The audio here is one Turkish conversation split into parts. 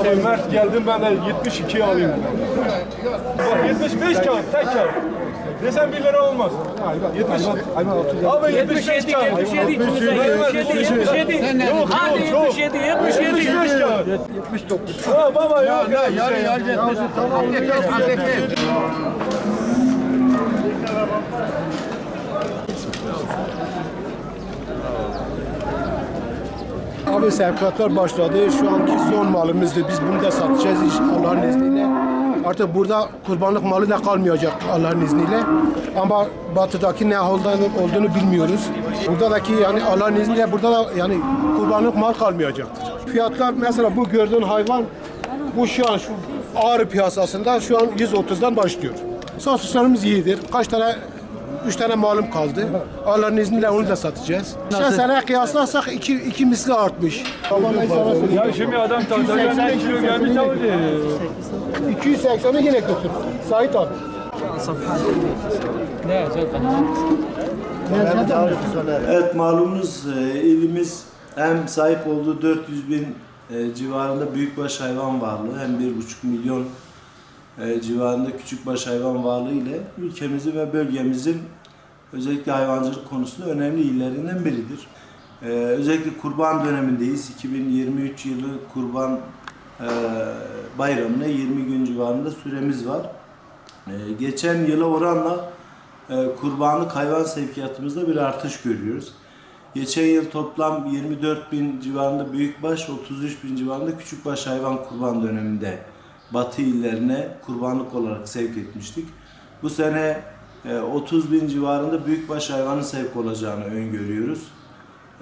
Abi Mert geldim ben de 72 alayım. Bak 75 kağıt tek kağıt. Desem 1 lira olmaz. Hayvan, 70. hayvan, hayvan 600 Abi 75 kağıt. 77, 77, 77, 77. Yok Hadi yok çok. 77, 77. 75 kağıt. 79. Ha baba yok ya. Yarı yarı. Tamam, Abi sevkiyatlar başladı. Şu anki son malımızdı. Biz bunu da satacağız inşallah Allah'ın izniyle. Artık burada kurbanlık malı da kalmayacak Allah'ın izniyle. Ama batıdaki ne halde olduğunu bilmiyoruz. Buradaki yani Allah'ın izniyle burada da yani kurbanlık mal kalmayacaktır. Fiyatlar mesela bu gördüğün hayvan bu şu an şu ağrı piyasasında şu an 130'dan başlıyor. Satışlarımız iyidir. Kaç tane Üç tane malum kaldı. Allah'ın izniyle onu da satacağız. Geçen sene kıyaslarsak iki, iki misli artmış. Ya şimdi adam 1 kilo gelmiş abi. 280'i yine götür. Sait abi. Evet malumunuz e, ilimiz hem sahip olduğu 400 bin e, civarında büyükbaş hayvan varlığı hem 1,5 milyon e, civarında küçükbaş hayvan varlığı ile ülkemizin ve bölgemizin özellikle hayvancılık konusunda önemli illerinden biridir. E, özellikle kurban dönemindeyiz. 2023 yılı kurban e, bayramına 20 gün civarında süremiz var. Ee, geçen yıla oranla e, kurbanlık hayvan sevkiyatımızda bir artış görüyoruz. Geçen yıl toplam 24 bin civarında büyükbaş, 33 bin civarında küçükbaş hayvan kurban döneminde batı illerine kurbanlık olarak sevk etmiştik. Bu sene e, 30 bin civarında büyükbaş hayvanın sevk olacağını öngörüyoruz.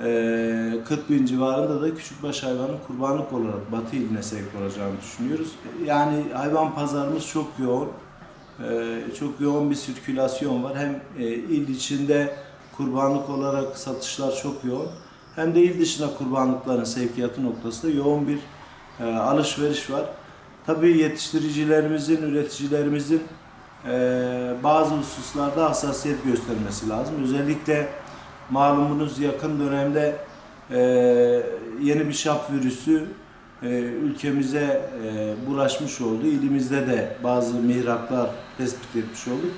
Ee, 40 bin civarında da küçükbaş hayvanın kurbanlık olarak Batı iline sevk olacağını düşünüyoruz. Yani hayvan pazarımız çok yoğun. Ee, çok yoğun bir sirkülasyon var. Hem e, il içinde kurbanlık olarak satışlar çok yoğun. Hem de il dışına kurbanlıkların sevkiyatı noktasında yoğun bir e, alışveriş var. Tabii yetiştiricilerimizin, üreticilerimizin e, bazı hususlarda hassasiyet göstermesi lazım. Özellikle malumunuz yakın dönemde e, yeni bir şap virüsü e, ülkemize e, bulaşmış oldu. İlimizde de bazı mihraklar tespit etmiş olduk.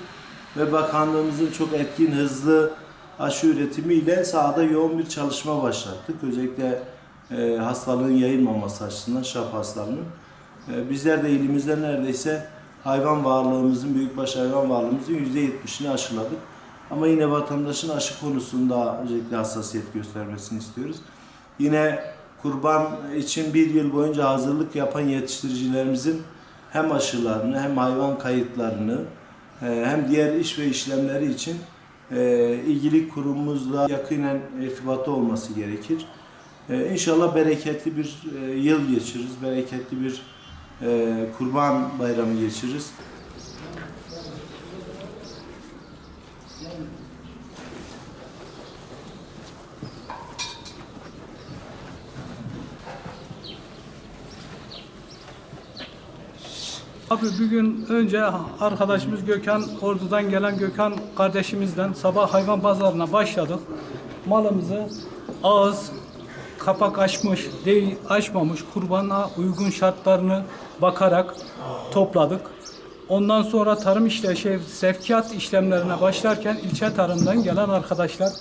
Ve bakanlığımızın çok etkin, hızlı aşı üretimiyle sahada yoğun bir çalışma başlattık. Özellikle e, hastalığın yayılmaması açısından şap hastalığının. E, bizler de ilimizde neredeyse hayvan varlığımızın, büyükbaş hayvan varlığımızın %70'ini aşıladık. Ama yine vatandaşın aşı konusunda özellikle hassasiyet göstermesini istiyoruz. Yine kurban için bir yıl boyunca hazırlık yapan yetiştiricilerimizin hem aşılarını hem hayvan kayıtlarını e, hem diğer iş ve işlemleri için e, ilgili kurumumuzla yakinen irtibatta olması gerekir. E, İnşallah bereketli bir yıl geçiririz, bereketli bir e, kurban bayramı geçiririz. Abi bugün önce arkadaşımız Gökhan, Ordu'dan gelen Gökhan kardeşimizden sabah hayvan pazarına başladık. Malımızı ağız, kapak açmış, değil açmamış kurbana uygun şartlarını bakarak topladık. Ondan sonra tarım işte şey, sevkiyat işlemlerine başlarken ilçe tarımdan gelen arkadaşlar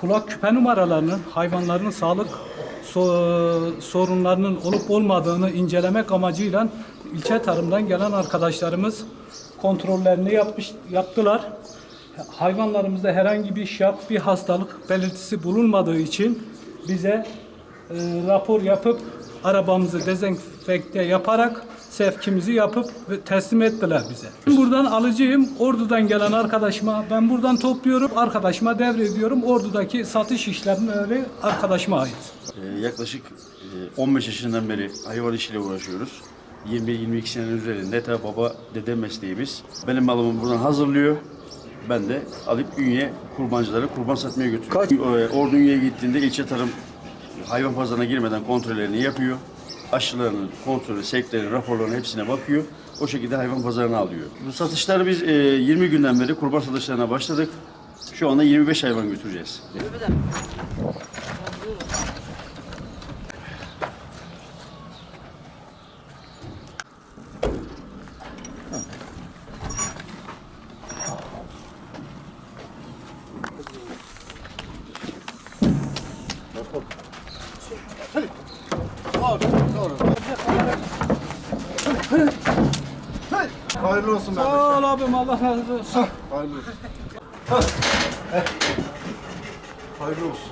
kulak küpe numaralarının hayvanların sağlık so- sorunlarının olup olmadığını incelemek amacıyla ilçe tarımdan gelen arkadaşlarımız kontrollerini yapmış yaptılar. Hayvanlarımızda herhangi bir şap, bir hastalık belirtisi bulunmadığı için bize rapor yapıp arabamızı dezenfekte yaparak sevkimizi yapıp ve teslim ettiler bize. Buradan alıcıyım. Ordu'dan gelen arkadaşıma ben buradan topluyorum. Arkadaşıma devrediyorum. Ordu'daki satış işlemleri arkadaşıma ait. Ee, yaklaşık e, 15 yaşından beri hayvan işiyle uğraşıyoruz. 21-22 senenin üzerinde tabi baba dede mesleğimiz. Benim malımı buradan hazırlıyor. Ben de alıp Ünye kurbancılara kurban satmaya götürüyorum. Kaç? Ordu Ünye'ye gittiğinde ilçe tarım hayvan pazarına girmeden kontrollerini yapıyor. Aşılarının kontrolü, sevklerin, raporlarının hepsine bakıyor. O şekilde hayvan pazarına alıyor. Bu satışları biz e, 20 günden beri kurban satışlarına başladık. Şu anda 25 hayvan götüreceğiz. Hayırlı olsun ben. Sağ ol abim Allah razı olsun. Hayırlı olsun. Hayırlı olsun.